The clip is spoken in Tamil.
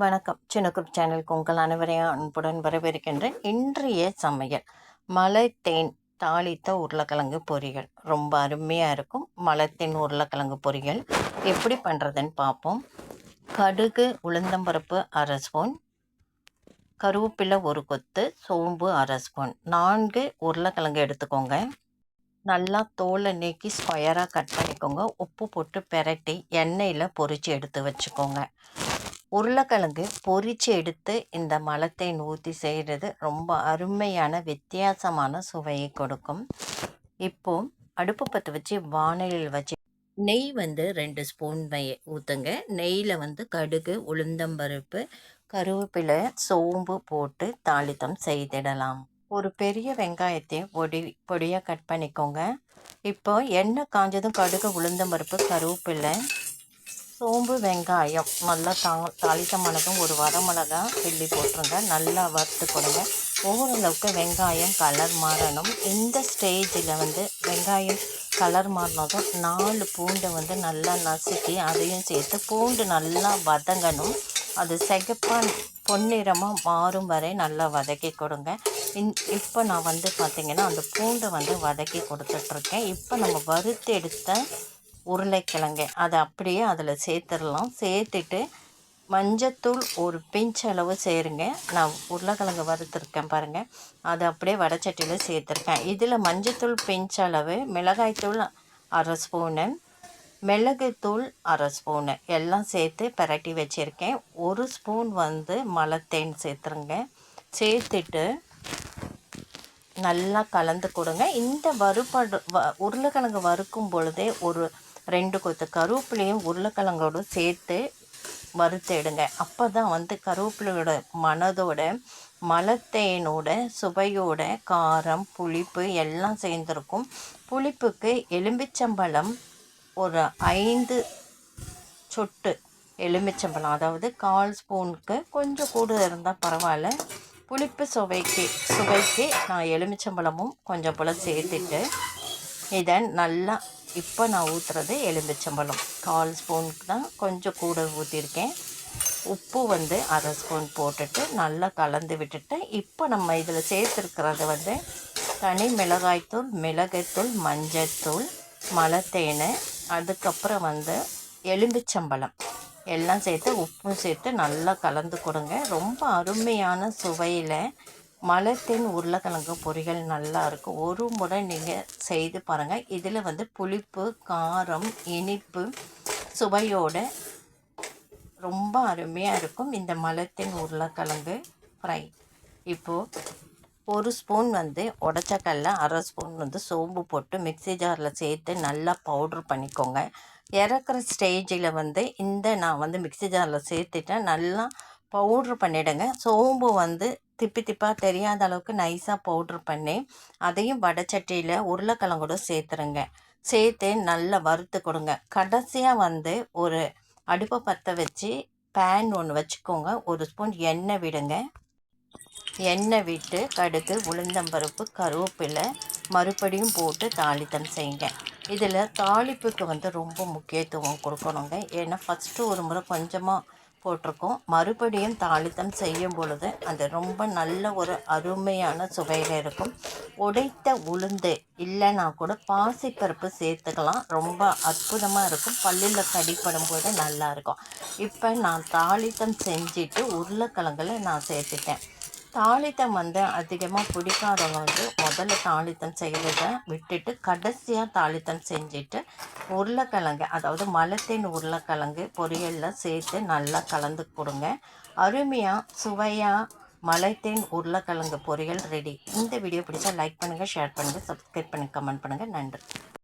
வணக்கம். சின்னக்குப் சேனலுக்கு உங்கள் அனைவரையும் அன்புடன் வரவேற்கின்றேன். இன்றைய சமையல். மலை தேன் தாளித்த உருளைக்கிழங்கு பொரியல். ரொம்ப அருமையாக இருக்கும். மலை தேன் உருளைக்கிழங்கு பொரியல். எப்படி பண்ணுறதுன்னு பார்ப்போம் கடுகு உளுந்தம்பருப்பு அரை ஸ்பூன். கருவேப்பிலை ஒரு கொத்து. சோம்பு அரை ஸ்பூன். நான்கு உருளைக்கிழங்கு எடுத்துக்கோங்க. நல்லா தோலை நீக்கி ஸ்கொயராக கட் பண்ணிக்கோங்க. உப்பு போட்டு பெரட்டி எண்ணெயில் பொரித்து எடுத்து வச்சுக்கோங்க. உருளைக்கிழங்கு பொரித்து எடுத்து இந்த மலத்தை ஊற்றி செய்கிறது ரொம்ப அருமையான வித்தியாசமான சுவையை கொடுக்கும். இப்போ அடுப்பு பற்ற வச்சு வானிலையில் வச்சு நெய் வந்து ரெண்டு ஸ்பூன் வை ஊற்றுங்க நெய்யில் வந்து கடுகு உளுந்தம்பருப்பு கருவேப்பிலை சோம்பு போட்டு தாளித்தம் செய்திடலாம். ஒரு பெரிய வெங்காயத்தை பொடி பொடியாக கட் பண்ணிக்கோங்க. இப்போ எண்ணெய் காஞ்சதும் கடுகு உளுந்தம்பருப்பு கருவேப்பிலை சோம்பு வெங்காயம் நல்லா தா தாளித்த மிளகும் ஒரு வரமிளகா கிள்ளி போட்டுருங்க. நல்லா வறுத்து கொடுங்க ஓரளவுக்கு வெங்காயம் கலர் மாறணும். இந்த ஸ்டேஜில் வந்து வெங்காயம் கலர் மாறினதும் நாலு பூண்டை வந்து நல்லா நசுக்கி அதையும் சேர்த்து பூண்டு நல்லா வதங்கணும். அது சிகப்பாக பொன்னிறமாக மாறும் வரை நல்லா வதக்கி கொடுங்க இன் இப்போ நான் வந்து பார்த்திங்கன்னா அந்த பூண்டை வந்து வதக்கி கொடுத்துட்ருக்கேன். இப்போ நம்ம வறுத்து எடுத்த உருளைக்கிழங்கு. அதை அப்படியே அதில் சேர்த்துடலாம். சேர்த்துட்டு மஞ்சத்தூள் ஒரு பிஞ்ச் அளவு சேருங்க. நான் உருளைக்கிழங்கு வறுத்துருக்கேன் பாருங்கள் அதை அப்படியே வடச்சட்டியில் சேர்த்துருக்கேன். இதில் மஞ்சத்தூள் பிஞ்ச் அளவு மிளகாய்த்தூள் அரை ஸ்பூனு மிளகுத்தூள் அரை ஸ்பூனு எல்லாம் சேர்த்து பரட்டி வச்சுருக்கேன். ஒரு ஸ்பூன் வந்து மலத்தேன் சேர்த்துருங்க. சேர்த்துட்டு நல்லா கலந்து கொடுங்க. இந்த வறுபடு வ உருளைக்கிழங்கு வறுக்கும் பொழுதே ஒரு ரெண்டு கொத்து கருவேப்பிலையும் உருளைக்கிழங்கோடு சேர்த்து வறுத்து எடுங்க அப்போ தான் வந்து கருவேப்பிலையோட மனதோட மலத்தேனோட சுவையோட காரம் புளிப்பு எல்லாம் சேர்ந்துருக்கும். புளிப்புக்கு எலும்பிச்சம்பழம் ஒரு ஐந்து சொட்டு எலுமிச்சம்பழம் அதாவது கால் ஸ்பூனுக்கு கொஞ்சம் கூட இருந்தால் பரவாயில்ல. புளிப்பு சுவைக்கு சுவைக்கு நான் எலுமிச்சம்பழமும் கொஞ்சம் போல் சேர்த்துட்டு இதை நல்லா இப்போ நான் ஊற்றுறது எலுமிச்சம்பழம். கால் ஸ்பூனுக்கு தான் கொஞ்சம் கூட ஊற்றிருக்கேன் உப்பு வந்து அரை ஸ்பூன் போட்டுட்டு நல்லா கலந்து விட்டுட்டு இப்போ நம்ம இதில் சேர்த்துருக்கிறது வந்து தனி மிளகாய்த்தூள் மிளகைத்தூள் மஞ்சத்தூள் மலத்தேனை அதுக்கப்புறம் வந்து எலும்பிச்சம்பழம் எல்லாம் சேர்த்து உப்பும் சேர்த்து நல்லா கலந்து கொடுங்க. ரொம்ப அருமையான சுவையில் மலத்தின் உருளைக்கிழங்கு பொரியல் நல்லா இருக்கும். ஒரு முறை நீங்கள் செய்து பாருங்கள் இதில் வந்து புளிப்பு காரம் இனிப்பு சுவையோட ரொம்ப அருமையாக இருக்கும் இந்த மலத்தின் உருளைக்கிழங்கு ஃப்ரை. இப்போது ஒரு ஸ்பூன் வந்து உடச்சக்கல்ல அரை ஸ்பூன் வந்து சோம்பு போட்டு மிக்சி ஜாரில் சேர்த்து நல்லா பவுட்ரு பண்ணிக்கோங்க. இறக்குற ஸ்டேஜில் வந்து இந்த நான் வந்து மிக்சி ஜாரில் சேர்த்துட்டேன். நல்லா பவுட்ரு பண்ணிவிடுங்க சோம்பு வந்து திப்பி திப்பாக தெரியாத அளவுக்கு நைஸாக பவுட்ரு பண்ணி அதையும் வடச்சட்டியில் உருளைக்கிழங்கூட சேர்த்துருங்க. சேர்த்து நல்லா வறுத்து கொடுங்க. கடைசியாக வந்து ஒரு அடுப்பை பற்ற வச்சு பேன் ஒன்று வச்சுக்கோங்க. ஒரு ஸ்பூன் எண்ணெய் விடுங்க. எண்ணெய் விட்டு கடுகு உளுந்தம்பருப்பு கருவேப்பிலை மறுபடியும் போட்டு தாளித்தம் செய்யுங்க. இதில் தாளிப்புக்கு வந்து ரொம்ப முக்கியத்துவம் கொடுக்கணுங்க. ஏன்னா ஃபஸ்ட்டு ஒரு முறை கொஞ்சமாக போட்டிருக்கோம். மறுபடியும் தாளித்தம் செய்யும் பொழுது அது ரொம்ப நல்ல ஒரு அருமையான சுவையில் இருக்கும். உடைத்த உளுந்து இல்லைன்னா கூட பாசிப்பருப்பு சேர்த்துக்கலாம். ரொம்ப அற்புதமாக இருக்கும். பல்லில் கடிப்படும் போது நல்லாயிருக்கும் இப்போ நான் தாளித்தம் செஞ்சுட்டு உருளைக்கிழங்குல நான் சேர்த்துட்டேன். தாளித்தம் வந்து அதிகமாக பிடிக்காதவங்க வந்து முதல்ல தாளித்தம் செய்கிறத விட்டுட்டு கடைசியாக தாளித்தம் செஞ்சுட்டு உருளைக்கிழங்கு அதாவது மலத்தின் உருளைக்கிழங்கு பொரியலில் சேர்த்து நல்லா கலந்து கொடுங்க. அருமையாக சுவையாக மலைத்தேன் உருளைக்கிழங்கு பொரியல் ரெடி இந்த வீடியோ பிடிச்சா லைக் பண்ணுங்கள் ஷேர் பண்ணுங்கள் சப்ஸ்கிரைப் பண்ணி கமெண்ட் பண்ணுங்கள் நன்றி.